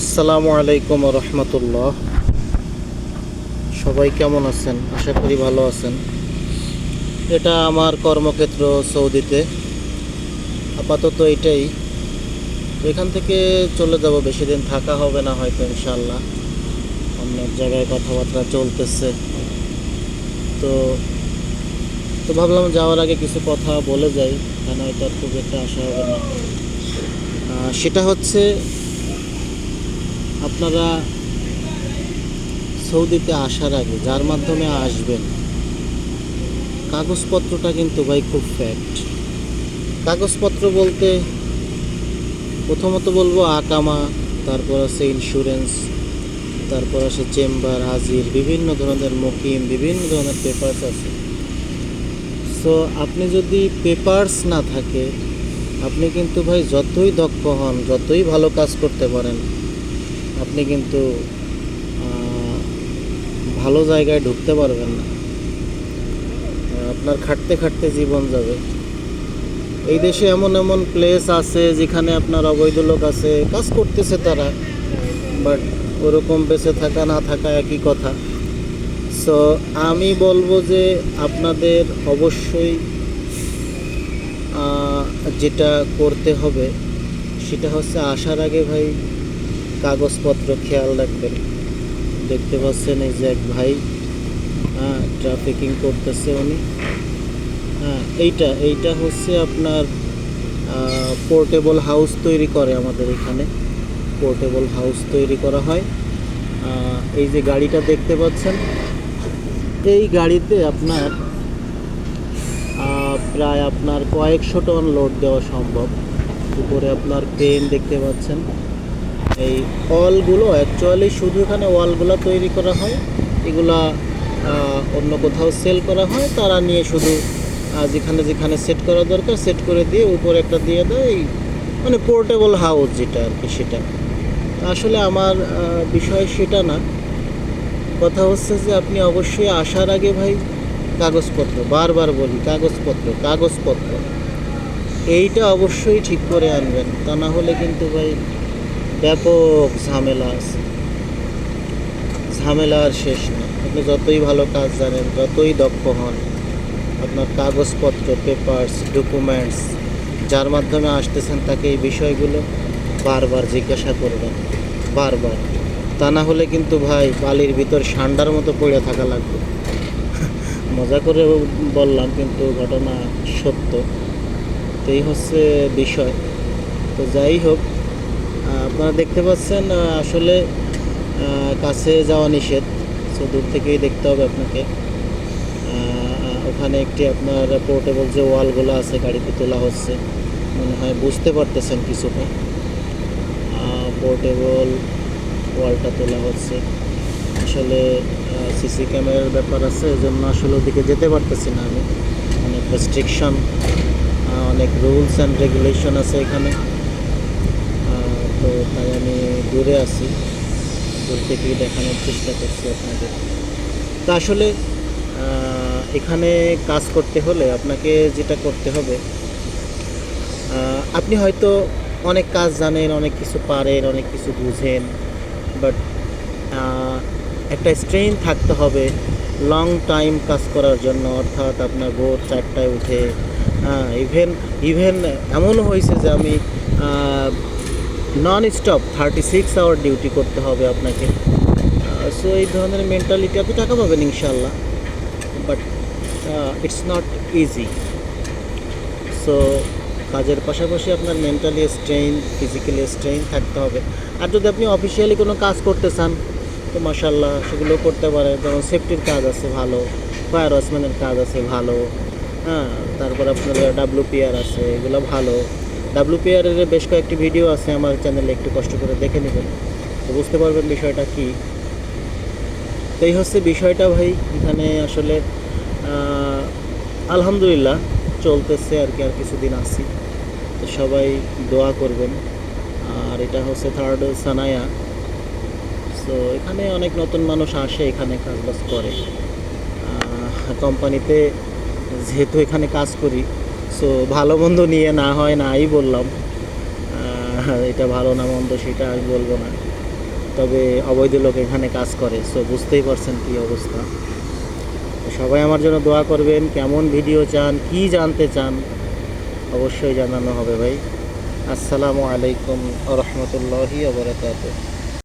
আসসালামু আলাইকুম রহমতুল্লাহ। সবাই কেমন আছেন? আশা করি ভালো আছেন। এটা আমার কর্মক্ষেত্র সৌদিতে। আপাতত এটাই। তো এখান থেকে চলে যাব বেশি দিন থাকা হবে না হয়তো ইনশাল্লাহ অন্য জায়গায় কথাবার্তা চলতেছে। তো তো ভাবলাম যাওয়ার আগে কিছু কথা বলে যাই, কেন হয়তো আর খুব একটা আশা হবে না। সেটা হচ্ছে আপনারা সৌদিতে আসার আগে যার মাধ্যমে আসবেন, কাগজপত্রটা কিন্তু ভাই খুব ফ্যাক্ট কাগজপত্র বলতে প্রথমত বলব আকামা, তারপর আছে ইন্স্যুরেন্স তারপর আছে চেম্বার, হাজির, বিভিন্ন ধরনের মকিম, বিভিন্ন ধরনের পেপার্স আছে। সো আপনি যদি পেপার্স না থাকে, আপনি কিন্তু ভাই যতই দক্ষ হন, যতই ভালো কাজ করতে পারেন আপনি কিন্তু ভালো জায়গায় ঢুকতে পারবেন না। আপনার খাটতে খাটতে জীবন যাবে। এই দেশে এমন এমন প্লেস আছে যেখানে আপনার অবৈধ লোক আছে, কাজ করতেছে তারা। বাট ওরকম বেঁচে থাকা, না থাকা একই কথা। সো আমি বলব যে আপনাদের অবশ্যই যেটা করতে হবে, সেটা হচ্ছে আসার আগে ভাই কাগজপত্র খেয়াল রাখবেন। দেখতে পাচ্ছেন এই যে এক ভাই হ্যাঁ ট্রাফিকিং করতেছে উনি। হ্যাঁ এইটা এইটা হচ্ছে আপনার পোর্টেবল হাউস তৈরি করে আমাদের এখানে। পোর্টেবল হাউস তৈরি করা হয়। এই যে গাড়িটা দেখতে পাচ্ছেন, এই গাড়িতে আপনার প্রায় আপনার কয়েকশো টন লোড দেওয়া সম্ভব। উপরে আপনার পেন দেখতে পাচ্ছেন। এই ওয়ালগুলো অ্যাকচুয়ালি শুধু এখানে ওয়ালগুলো তৈরি করা হয়, এগুলা অন্য কোথাও সেল করা হয়, তারা নিয়ে শুধু যেখানে যেখানে সেট করা দরকার সেট করে দিয়ে উপরে একটা দিয়ে দেয়, এই মানে পোর্টেবল হাউস যেটা আর কি সেটা। আসলে আমার বিষয় সেটা না। কথা হচ্ছে যে আপনি অবশ্যই আসার আগে ভাই কাগজপত্র, বারবার বলি কাগজপত্র কাগজপত্র। এইটা অবশ্যই ঠিক করে আনবেন, তা না হলে কিন্তু ভাই ব্যাপক ঝামেলা আছে। ঝামেলা আর শেষ নেই। আপনি যতই ভালো কাজ জানেন, যতই দক্ষ হন, আপনার কাগজপত্র পেপার্স ডকুমেন্টস যার মাধ্যমে আসতেছেন তাকে এই বিষয়গুলো বারবার জিজ্ঞাসা করবেন। বারবার। তা না হলে কিন্তু ভাই, বালির ভিতর সান্ডার মতো পড়ে থাকা লাগবে। মজা করে বললাম, কিন্তু ঘটনা সত্য। তো এই হচ্ছে বিষয়। তো যাই হোক আপনারা দেখতে পাচ্ছেন আসলে কাছে যাওয়া নিষেধ। সো দূর থেকেই দেখতে হবে আপনাকে। ওখানে একটি আপনার পোর্টেবল যে ওয়ালগুলো আছে, গাড়িতে তোলা হচ্ছে, মনে হয় বুঝতে পারতেছেন কিছুটা। পোর্টেবল ওয়ালটা তোলা হচ্ছে। আসলে সিসি ক্যামেরার ব্যাপার আছে এই জন্য আসলে ওদিকে যেতে পারতেছি না আমি। অনেক রেস্ট্রিকশন অনেক রুলস অ্যান্ড রেগুলেশন আছে এখানে। তাই আমি দূরে আছি। দূর থেকে দেখানোর চেষ্টা করছি আপনাদের। তো আসলে এখানে কাজ করতে হলে আপনাকে যেটা করতে হবে আপনি হয়তো অনেক কাজ জানেন, অনেক কিছু পারেন, অনেক কিছু বুঝেন বাট একটা স্ট্রেন থাকতে হবে লং টাইম কাজ করার জন্য, অর্থাৎ আপনার ভোর চারটায় উঠে। ইভেন ইভেন এমনও হয়েছে যে আমি non stop thirty six hour duty করতে হবে আপনাকে। সো এই ধরনের মেন্টালিটি আপনি টাকা পাবেন ইনশাল্লাহ but it's not easy so কাজের পাশাপাশি আপনার মেন্টালি স্ট্রেইন ফিজিক্যালি স্ট্রেইন থাকতে হবে। আর যদি আপনি অফিসিয়ালি কোনো কাজ করতে চান, তো মাসাল্লাহ সেগুলো করতে পারে যেমন সেফটির কাজ আছে ভালো ফায়ার ওয়াচম্যানের কাজ আছে ভালো হ্যাঁ তারপর আপনার ডাব্লুপিআর আছে, এগুলো ভালো। ডাব্লুপিআরের বেশ কয়েকটি ভিডিও আছে, আমার চ্যানেলে একটু কষ্ট করে দেখে নেবেন। তো বুঝতে পারবেন বিষয়টা কী। তো এই হচ্ছে বিষয়টা ভাই, এখানে আসলে আলহামদুলিল্লাহ চলতেছে আর কি, আর কিছুদিন আছি। তো সবাই দোয়া করবেন। আর এটা হচ্ছে থার্ড সানায়া। সো এখানে অনেক নতুন মানুষ আসে, এখানে কাজবাজ করে। কোম্পানিতে যেহেতু এখানে কাজ করি সো ভালো মন্দ নিয়ে না হয় নাই বললাম। এটা ভালো না মন্দ সেটা আমি বলব না। তবে অবৈধ লোক এখানে কাজ করে সো বুঝতেই পারছেন কী অবস্থা। সবাই আমার জন্য দোয়া করবেন, কেমন ভিডিও চান, কি জানতে চান, অবশ্যই জানানো হবে ভাই। আসসালামু আলাইকুম রহমতুল্লাহি আবরকাত